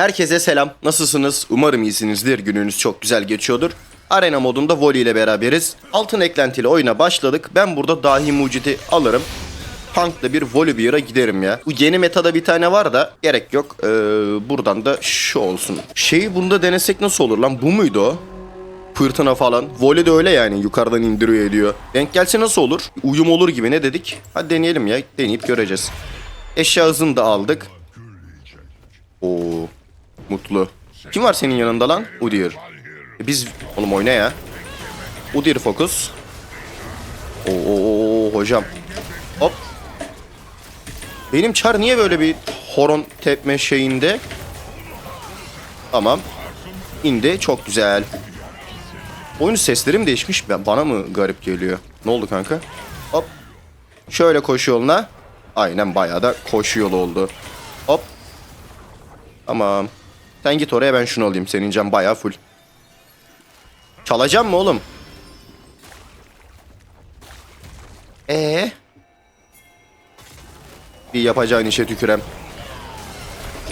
Herkese selam. Nasılsınız? Umarım iyisinizdir. Gününüz çok güzel geçiyordur. Arena modunda volley ile beraberiz. Altın eklentiyle oyuna başladık. Ben burada dahi mucidi alırım. Tankla bir Volibear'a giderim ya. Bu yeni metada bir tane var da gerek yok. Ee, buradan da şu olsun. Şeyi bunda denesek nasıl olur lan? Bu muydu o? Fırtına falan. Voli de öyle yani yukarıdan indiriyor ediyor. Denk gelse nasıl olur? Uyum olur gibi ne dedik? Hadi deneyelim ya. Deneyip göreceğiz. Eşya hızını da aldık. Oo, mutlu. Kim var senin yanında lan? Udyr. E biz oğlum oyna ya. Udyr fokus. Oo, hocam. Hop. Benim çar niye böyle bir horon tepme şeyinde? Tamam. İndi. Çok güzel. Oyun sesleri mi değişmiş? Bana mı garip geliyor? Ne oldu kanka? Hop. Şöyle koşu yoluna. Aynen bayağı da koşu yolu oldu. Hop. Tamam. Sen git oraya ben şunu alayım. Senin can bayağı full. Çalacağım mı oğlum? Ee? Bir yapacağın işe tükürem.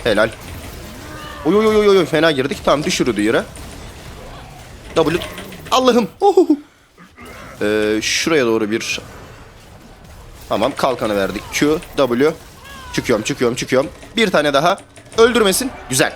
Helal. Oy oy oy oy fena girdik. Tamam düşürüldü yere. W. Allah'ım. Ee, şuraya doğru bir Tamam kalkanı verdik. Q, W. Çıkıyorum, çıkıyorum, çıkıyorum. Bir tane daha. Öldürmesin. Güzel.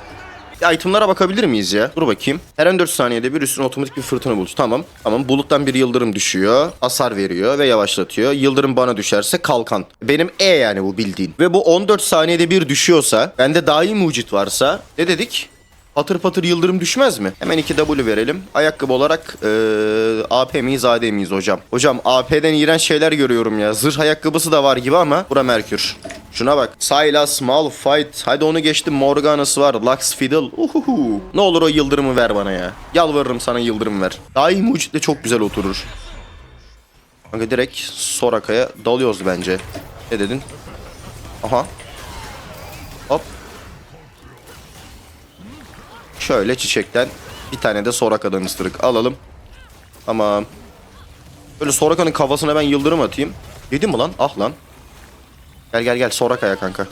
Itemlara bakabilir miyiz ya? Dur bakayım. Her 14 saniyede bir üstüne otomatik bir fırtına bulutu. Tamam. Tamam. Buluttan bir yıldırım düşüyor. Hasar veriyor ve yavaşlatıyor. Yıldırım bana düşerse kalkan. Benim E yani bu bildiğin. Ve bu 14 saniyede bir düşüyorsa, bende dahi mucit varsa ne dedik? Patır patır yıldırım düşmez mi? Hemen 2 W verelim. Ayakkabı olarak eee AP miyiz AD miyiz hocam? Hocam AP'den iğrenç şeyler görüyorum ya. Zırh ayakkabısı da var gibi ama bura Merkür. Şuna bak. Sylas, Malphite. Hadi onu geçtim. Morgana'sı var. Lux Fiddle. Uhuhu. Ne olur o yıldırımı ver bana ya. Yalvarırım sana yıldırım ver. Dahi mucitle çok güzel oturur. Kanka direkt Soraka'ya dalıyoruz bence. Ne dedin? Aha. Hop. Şöyle çiçekten bir tane de Soraka'dan ısırık alalım. Tamam. Böyle Soraka'nın kafasına ben yıldırım atayım. Yedim mi lan? Ah lan. Gel gel gel Soraka'ya kanka.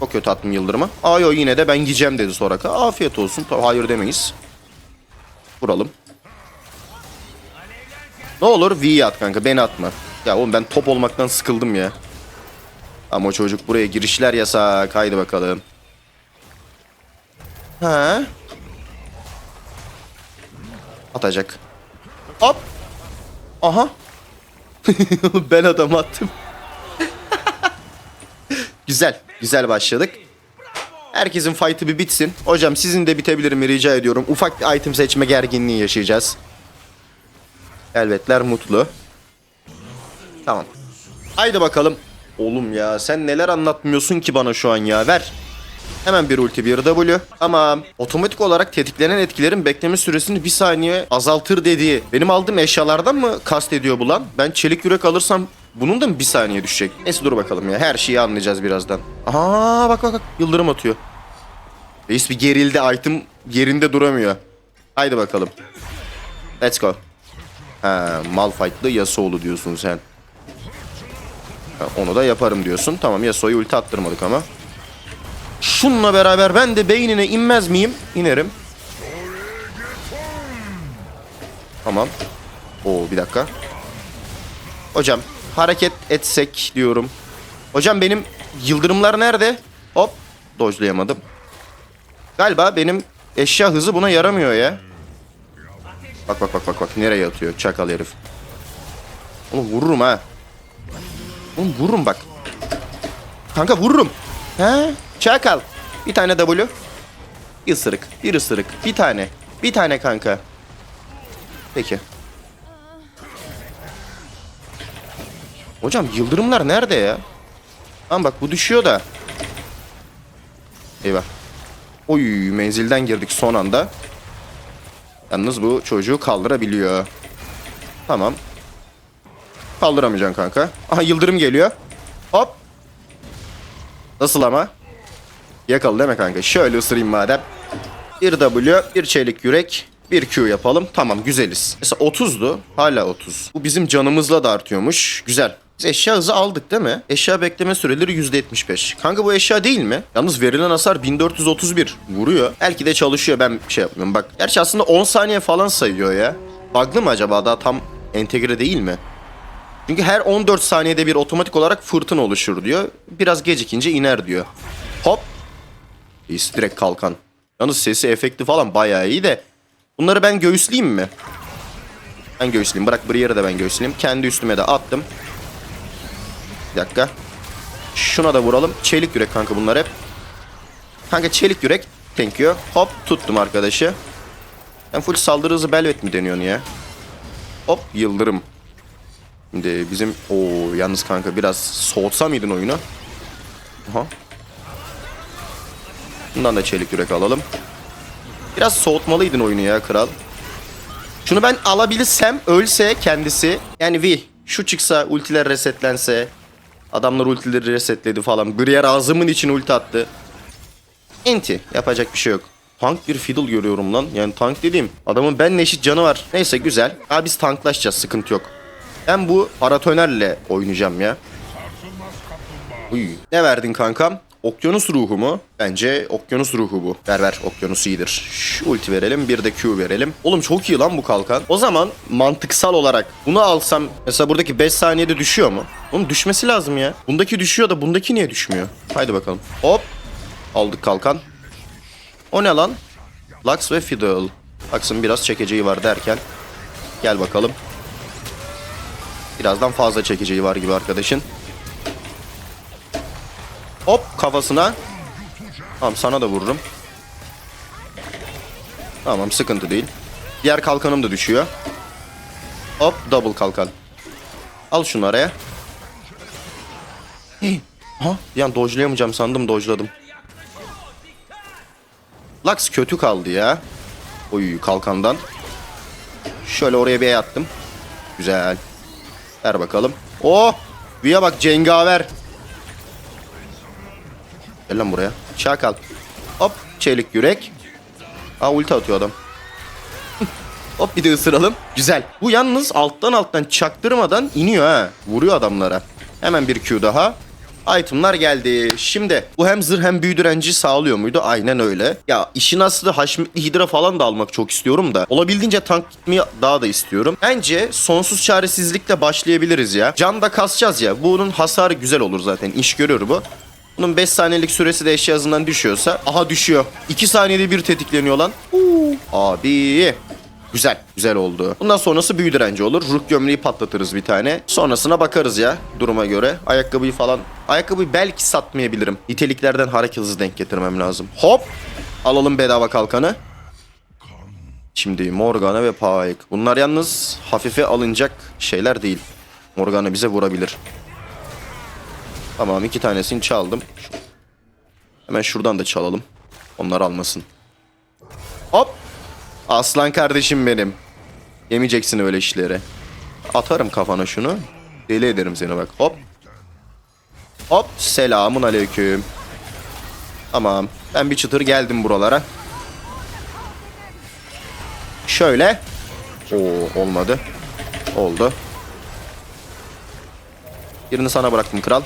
Çok kötü attım yıldırımı. Aa yo yine de ben gideceğim dedi Soraka. Afiyet olsun. Hayır demeyiz. Vuralım. Ne olur V'yi at kanka beni atma. Ya oğlum ben top olmaktan sıkıldım ya. Ama çocuk buraya girişler yasak. Haydi bakalım. Ha. Atacak. Hop. Aha. ben adam attım. güzel. Güzel başladık. Herkesin fight'ı bir bitsin. Hocam sizin de bitebilir mi rica ediyorum. Ufak bir item seçme gerginliği yaşayacağız. Elbetler mutlu. Tamam. Haydi bakalım. Oğlum ya sen neler anlatmıyorsun ki bana şu an ya ver. Hemen bir ulti bir W. Ama otomatik olarak tetiklenen etkilerin bekleme süresini bir saniye azaltır dediği. Benim aldığım eşyalardan mı kast ediyor bu lan? Ben çelik yürek alırsam bunun da mı bir saniye düşecek? Neyse dur bakalım ya. Her şeyi anlayacağız birazdan. Aa bak bak bak. Yıldırım atıyor. Reis bir gerildi. Item yerinde duramıyor. Haydi bakalım. Let's go. Ha, Malphite'lı Yasuo'lu diyorsun sen. Ha, onu da yaparım diyorsun. Tamam Yasuo'yu ulti attırmadık ama. Şunla beraber ben de beynine inmez miyim? İnerim. Tamam. Oo bir dakika. Hocam hareket etsek diyorum. Hocam benim yıldırımlar nerede? Hop. Dojlayamadım. Galiba benim eşya hızı buna yaramıyor ya. Bak bak bak bak bak nereye atıyor çakal herif. Oğlum vururum ha. Oğlum vururum bak. Kanka vururum. He? Çakal. Bir tane W. Bir ısırık. Bir ısırık. Bir tane. Bir tane kanka. Peki. Hocam yıldırımlar nerede ya? Tamam bak bu düşüyor da. Eyvah. Oy menzilden girdik son anda. Yalnız bu çocuğu kaldırabiliyor. Tamam. Kaldıramayacaksın kanka. Aha yıldırım geliyor. Hop. Nasıl ama? Yakalı mi kanka? Şöyle ısırayım madem. Bir W, bir çelik yürek, bir Q yapalım. Tamam güzeliz. Mesela 30'du. Hala 30. Bu bizim canımızla da artıyormuş. Güzel. Biz eşya hızı aldık değil mi? Eşya bekleme süreleri %75. Kanka bu eşya değil mi? Yalnız verilen hasar 1431 vuruyor. Belki de çalışıyor ben şey yapmıyorum. Bak gerçi aslında 10 saniye falan sayıyor ya. Bug'lı mı acaba daha tam entegre değil mi? Çünkü her 14 saniyede bir otomatik olarak fırtına oluşur diyor. Biraz gecikince iner diyor. Hop. İyi, direkt kalkan. Yalnız sesi efekti falan bayağı iyi de. Bunları ben göğüsleyeyim mi? Ben göğüsleyeyim. Bırak Brier'ı da ben göğüsleyeyim. Kendi üstüme de attım. Bir dakika. Şuna da vuralım. Çelik yürek kanka bunlar hep. Kanka çelik yürek. Thank you. Hop tuttum arkadaşı. Ben full saldırı hızı belvet mi deniyorsun ya? Hop yıldırım. Şimdi bizim o yalnız kanka biraz soğutsa mıydın oyunu? Aha. Bundan da çelik yürek alalım. Biraz soğutmalıydın oyunu ya kral. Şunu ben alabilirsem ölse kendisi yani V şu çıksa ultiler resetlense adamlar ultileri resetledi falan. Brier ağzımın için ulti attı. Enti yapacak bir şey yok. Tank bir fiddle görüyorum lan. Yani tank dediğim adamın benle eşit canı var. Neyse güzel. Abi biz tanklaşacağız sıkıntı yok. Ben bu paratonerle oynayacağım ya. Uy. Ne verdin kankam? Okyanus ruhu mu? Bence okyanus ruhu bu. Ver ver okyanus iyidir. Şu ulti verelim bir de Q verelim. Oğlum çok iyi lan bu kalkan. O zaman mantıksal olarak bunu alsam mesela buradaki 5 saniyede düşüyor mu? Oğlum düşmesi lazım ya. Bundaki düşüyor da bundaki niye düşmüyor? Haydi bakalım. Hop. Aldık kalkan. O ne lan? Lux ve Fiddle. Lux'ın biraz çekeceği var derken. Gel bakalım. Birazdan fazla çekeceği var gibi arkadaşın. Hop kafasına. Tamam sana da vururum. Tamam sıkıntı değil. Diğer kalkanım da düşüyor. Hop double kalkan. Al şunu araya. Hey. Ha, an dojlayamayacağım sandım dojladım. Lux kötü kaldı ya. Oy kalkandan. Şöyle oraya bir attım. Güzel. Ver bakalım. Oh! V'ye bak cengaver. Gel lan buraya. Çakal. Hop çelik yürek. Aa ulti atıyor adam. Hop bir de ısıralım. Güzel. Bu yalnız alttan alttan çaktırmadan iniyor ha. Vuruyor adamlara. Hemen bir Q daha. Itemlar geldi. Şimdi bu hem zırh hem büyü direnci sağlıyor muydu? Aynen öyle. Ya işin aslı haşmetli hidra falan da almak çok istiyorum da. Olabildiğince tank gitmeyi daha da istiyorum. Bence sonsuz çaresizlikle başlayabiliriz ya. Can da kasacağız ya. Bunun hasarı güzel olur zaten. İş görür bu. Bunun 5 saniyelik süresi de eşya hızından düşüyorsa. Aha düşüyor. 2 saniyede bir tetikleniyor lan. Uuu. Abi. Güzel. Güzel oldu. Bundan sonrası büyü direnci olur. Ruh gömleği patlatırız bir tane. Sonrasına bakarız ya duruma göre. Ayakkabıyı falan. Ayakkabıyı belki satmayabilirim. Niteliklerden hareket hızı denk getirmem lazım. Hop. Alalım bedava kalkanı. Şimdi Morgana ve Pyke. Bunlar yalnız hafife alınacak şeyler değil. Morgana bize vurabilir. Tamam iki tanesini çaldım. Hemen şuradan da çalalım. Onlar almasın. Hop. Aslan kardeşim benim. Yemeyeceksin öyle işleri. Atarım kafana şunu. Deli ederim seni bak. Hop. Hop. Selamun aleyküm. Tamam. Ben bir çıtır geldim buralara. Şöyle. Oo olmadı. Oldu. Birini sana bıraktım kral.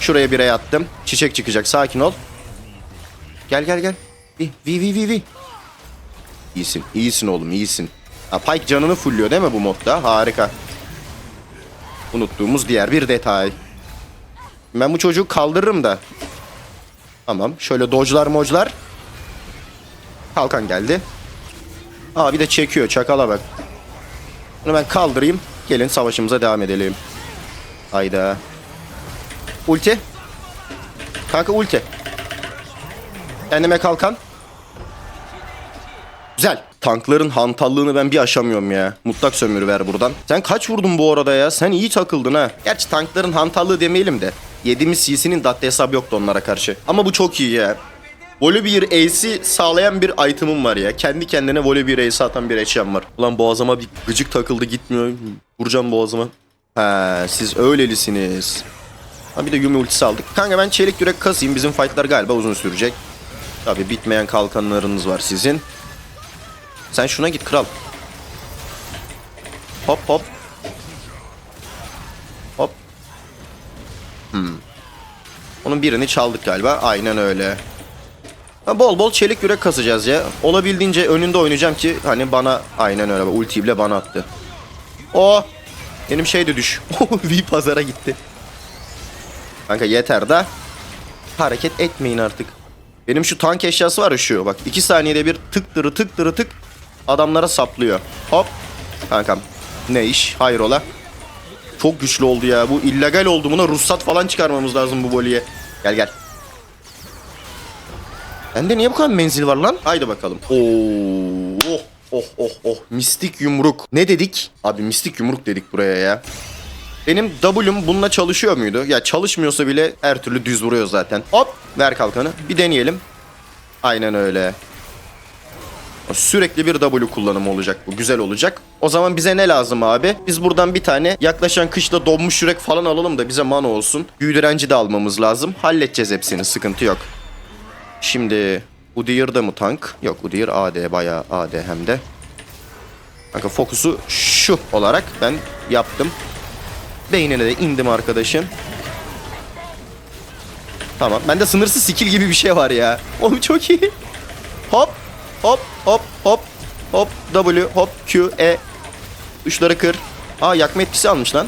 Şuraya bireye attım. Çiçek çıkacak. Sakin ol. Gel gel gel. Vi vi vi vi. İyisin. iyisin oğlum iyisin. Ha, Pike canını fulluyor değil mi bu modda? Harika. Unuttuğumuz diğer bir detay. Ben bu çocuğu kaldırırım da. Tamam. Şöyle dodge'lar moclar. Kalkan geldi. Aa bir de çekiyor. Çakala bak. Bunu ben kaldırayım. Gelin savaşımıza devam edelim. Hayda. Ulti. Kanka ulti. Kendime kalkan. Güzel. Tankların hantallığını ben bir aşamıyorum ya. Mutlak sömürü ver buradan. Sen kaç vurdun bu arada ya? Sen iyi takıldın ha. Gerçi tankların hantallığı demeyelim de. Yediğimiz CC'nin datte hesabı yoktu onlara karşı. Ama bu çok iyi ya. Voley bir ace'i sağlayan bir item'ım var ya. Kendi kendine voley bir atan bir eşyam var. Ulan boğazıma bir gıcık takıldı gitmiyor. Vuracağım boğazıma. Ha, siz öylelisiniz. Ha bir de Yumi ultisi aldık. Kanka ben çelik yürek kasayım. Bizim fightlar galiba uzun sürecek. Tabi bitmeyen kalkanlarınız var sizin. Sen şuna git kral. Hop hop. Hmm. Onun birini çaldık galiba. Aynen öyle. Ha, bol bol çelik yürek kasacağız ya. Olabildiğince önünde oynayacağım ki hani bana aynen öyle ultiyi bile bana attı. O benim şey de düş. V pazara gitti. Kanka yeter da hareket etmeyin artık. Benim şu tank eşyası var ya şu bak 2 saniyede bir tık tırı tık tırı tık adamlara saplıyor. Hop. Kankam ne iş hayrola. Çok güçlü oldu ya bu illegal oldu buna ruhsat falan çıkarmamız lazım bu voleye. Gel gel. Bende niye bu kadar menzil var lan? Haydi bakalım. Oo, oh oh oh oh. Mistik yumruk. Ne dedik? Abi mistik yumruk dedik buraya ya. Benim W'm bununla çalışıyor muydu? Ya çalışmıyorsa bile her türlü düz vuruyor zaten. Hop ver kalkanı. Bir deneyelim. Aynen öyle. Sürekli bir W kullanımı olacak bu. Güzel olacak. O zaman bize ne lazım abi? Biz buradan bir tane yaklaşan kışla donmuş yürek falan alalım da bize mana olsun. Büyü direnci de almamız lazım. Halledeceğiz hepsini. Sıkıntı yok. Şimdi Udyr'da mı tank? Yok Udyr AD bayağı AD hem de. Kanka fokusu şu olarak ben yaptım. Beynine de indim arkadaşın. Tamam. Bende sınırsız skill gibi bir şey var ya. Oğlum çok iyi. Hop. Hop. Hop. Hop. Hop. W. Hop. Q. E. Tuşları kır. Aa yakma etkisi almış lan.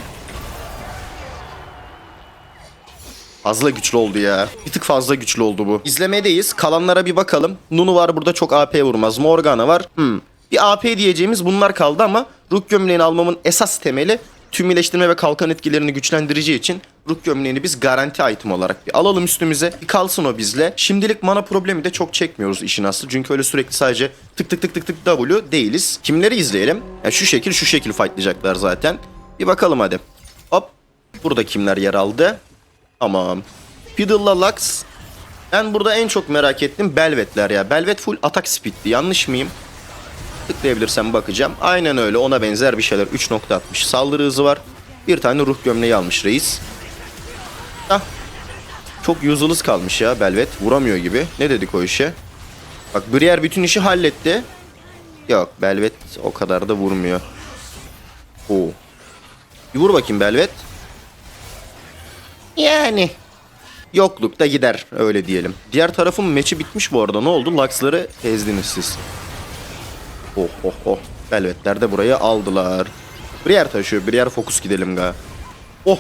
Fazla güçlü oldu ya. Bir tık fazla güçlü oldu bu. İzlemedeyiz. Kalanlara bir bakalım. Nunu var burada çok AP vurmaz. Morgana var. Hmm. Bir AP diyeceğimiz bunlar kaldı ama ruh gömleğini almamın esas temeli tüm iyileştirme ve kalkan etkilerini güçlendireceği için ruh gömleğini biz garanti item olarak bir alalım üstümüze. Bir kalsın o bizle. Şimdilik mana problemi de çok çekmiyoruz işin aslı. Çünkü öyle sürekli sadece tık tık tık tık tık W değiliz. Kimleri izleyelim? Yani şu şekil şu şekil fightlayacaklar zaten. Bir bakalım hadi. Hop. Burada kimler yer aldı? Tamam. Fiddle'la Lux. Ben burada en çok merak ettim Belvet'ler ya. Belvet full atak speed'di. Yanlış mıyım? Tıklayabilirsem bakacağım. Aynen öyle ona benzer bir şeyler. 3.60 saldırı hızı var. Bir tane ruh gömleği almış reis. Hah. Çok useless kalmış ya Belvet. Vuramıyor gibi. Ne dedik o işe? Bak Briere bütün işi halletti. Yok Belvet o kadar da vurmuyor. Oo. Bir vur bakayım Belvet. Yani. Yoklukta gider öyle diyelim. Diğer tarafın meçi bitmiş bu arada. Ne oldu? Lux'ları ezdiniz siz. Oh oh oh. Velvetler de burayı aldılar. Briere taşıyor. Briere fokus gidelim ga. Oh.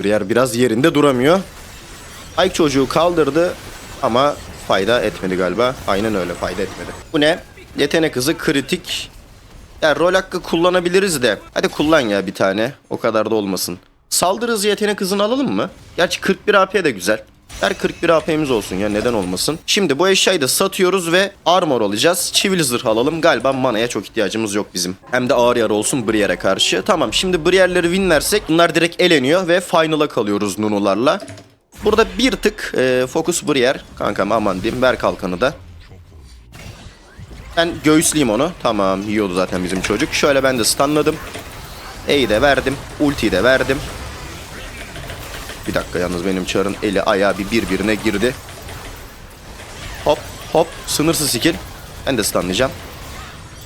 Briere biraz yerinde duramıyor. Ay çocuğu kaldırdı ama fayda etmedi galiba. Aynen öyle fayda etmedi. Bu ne? Yetenek hızı kritik. Ya rol hakkı kullanabiliriz de. Hadi kullan ya bir tane. O kadar da olmasın. Saldırı hızı yetenek hızını alalım mı? Gerçi 41 AP de güzel. Her 41 AP'miz olsun ya neden olmasın. Şimdi bu eşyayı da satıyoruz ve armor alacağız. Çivili zırh alalım. Galiba manaya çok ihtiyacımız yok bizim. Hem de ağır yara olsun Briere'e karşı. Tamam şimdi Briere'leri winlersek bunlar direkt eleniyor ve final'a kalıyoruz Nunu'larla. Burada bir tık e, Focus Briere. Kankam aman diyeyim ver kalkanı da. Ben göğüsleyeyim onu. Tamam yiyordu zaten bizim çocuk. Şöyle ben de stunladım. E'yi de verdim. Ultiyi de verdim. Bir dakika yalnız benim çarın eli ayağı bir birbirine girdi. Hop hop sınırsız skill. Ben de stunlayacağım.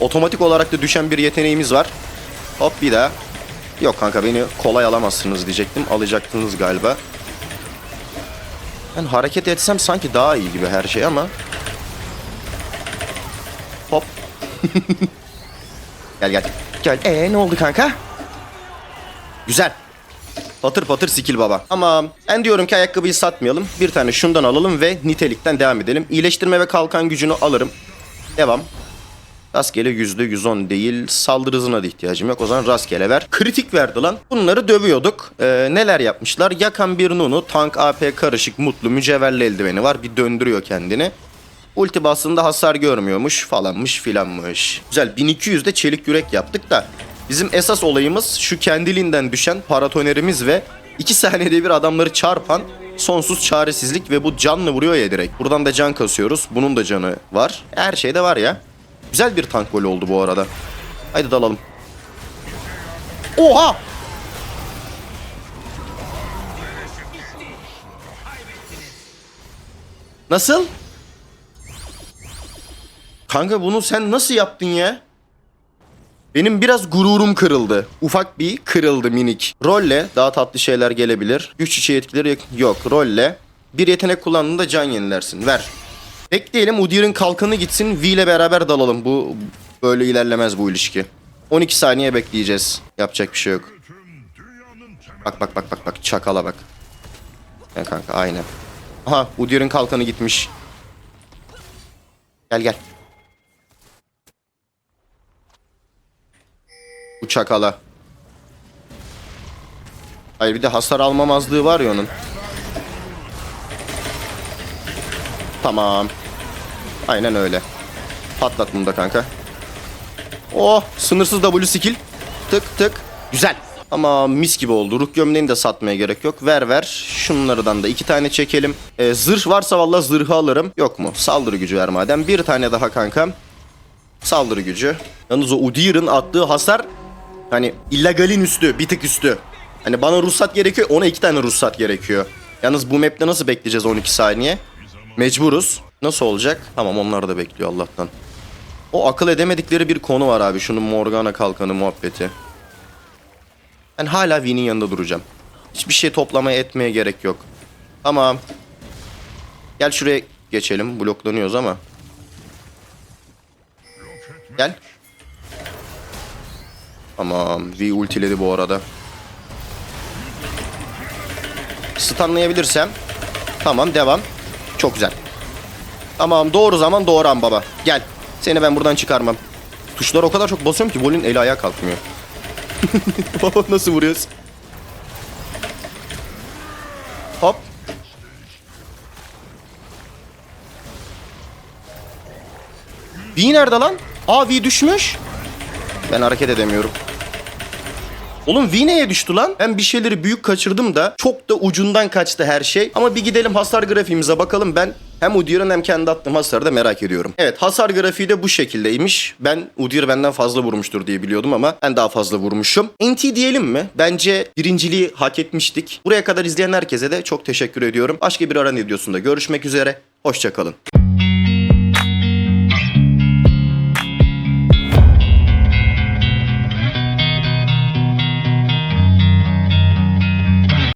Otomatik olarak da düşen bir yeteneğimiz var. Hop bir daha. Yok kanka beni kolay alamazsınız diyecektim. Alacaktınız galiba. Ben hareket etsem sanki daha iyi gibi her şey ama. Hop. gel gel. Gel. Ee ne oldu kanka? Güzel. Patır patır skill baba. Ama ben diyorum ki ayakkabıyı satmayalım. Bir tane şundan alalım ve nitelikten devam edelim. İyileştirme ve kalkan gücünü alırım. Devam. Rastgele yüzde 110 değil. Saldırı hızına da ihtiyacım yok. O zaman rastgele ver. Kritik verdi lan. Bunları dövüyorduk. Ee, neler yapmışlar? Yakan bir Nunu. Tank AP karışık mutlu mücevherli eldiveni var. Bir döndürüyor kendini. Ulti bastığında hasar görmüyormuş falanmış filanmış. Güzel 1200'de çelik yürek yaptık da bizim esas olayımız şu kendiliğinden düşen paratonerimiz ve 2 saniyede bir adamları çarpan sonsuz çaresizlik ve bu canlı vuruyor ya direkt. Buradan da can kasıyoruz. Bunun da canı var. Her şeyde var ya. Güzel bir tank golü oldu bu arada. Haydi dalalım. Oha! Nasıl? Kanka bunu sen nasıl yaptın ya? Benim biraz gururum kırıldı. Ufak bir kırıldı minik. Rolle daha tatlı şeyler gelebilir. Güç içi etkileri yok-. Rolle. Bir yetenek kullandığında can yenilersin. Ver. Bekleyelim Udyr'ın kalkanı gitsin. V ile beraber dalalım. Bu böyle ilerlemez bu ilişki. 12 saniye bekleyeceğiz. Yapacak bir şey yok. Bak bak bak bak bak çakala bak. Ya kanka aynen. Aha Udyr'ın kalkanı gitmiş. Gel gel. Bu çakala. Hayır bir de hasar almamazlığı var ya onun. Tamam. Aynen öyle. Patlat bunu da kanka. Oh sınırsız W skill. Tık tık. Güzel. Ama mis gibi oldu. Ruh gömleğini de satmaya gerek yok. Ver ver. Şunlardan da iki tane çekelim. Ee, zırh varsa valla zırhı alırım. Yok mu? Saldırı gücü ver madem. Bir tane daha kankam. Saldırı gücü. Yalnız o Udyr'ın attığı hasar hani illegalin üstü. Bir tık üstü. Hani bana ruhsat gerekiyor. Ona iki tane ruhsat gerekiyor. Yalnız bu map'te nasıl bekleyeceğiz 12 saniye? Mecburuz. Nasıl olacak? Tamam onlar da bekliyor Allah'tan. O akıl edemedikleri bir konu var abi. Şunun Morgana kalkanı muhabbeti. Ben hala V'nin yanında duracağım. Hiçbir şey toplamaya etmeye gerek yok. Tamam. Gel şuraya geçelim. Bloklanıyoruz ama. Gel. Tamam. V ultiledi bu arada. Stunlayabilirsem. Tamam devam. Çok güzel. Tamam doğru zaman doğru an baba. Gel. Seni ben buradan çıkarmam. Tuşlara o kadar çok basıyorum ki Vol'ün eli ayağa kalkmıyor. Baba nasıl vuruyoruz? Hop. V nerede lan? Aa V düşmüş. Ben hareket edemiyorum. Oğlum V neye düştü lan? Ben bir şeyleri büyük kaçırdım da çok da ucundan kaçtı her şey. Ama bir gidelim hasar grafiğimize bakalım. Ben hem Udyr'ın hem kendi attığım hasarı da merak ediyorum. Evet hasar grafiği de bu şekildeymiş. Ben Udyr benden fazla vurmuştur diye biliyordum ama ben daha fazla vurmuşum. NT diyelim mi? Bence birinciliği hak etmiştik. Buraya kadar izleyen herkese de çok teşekkür ediyorum. Başka bir aran videosunda görüşmek üzere. Hoşçakalın.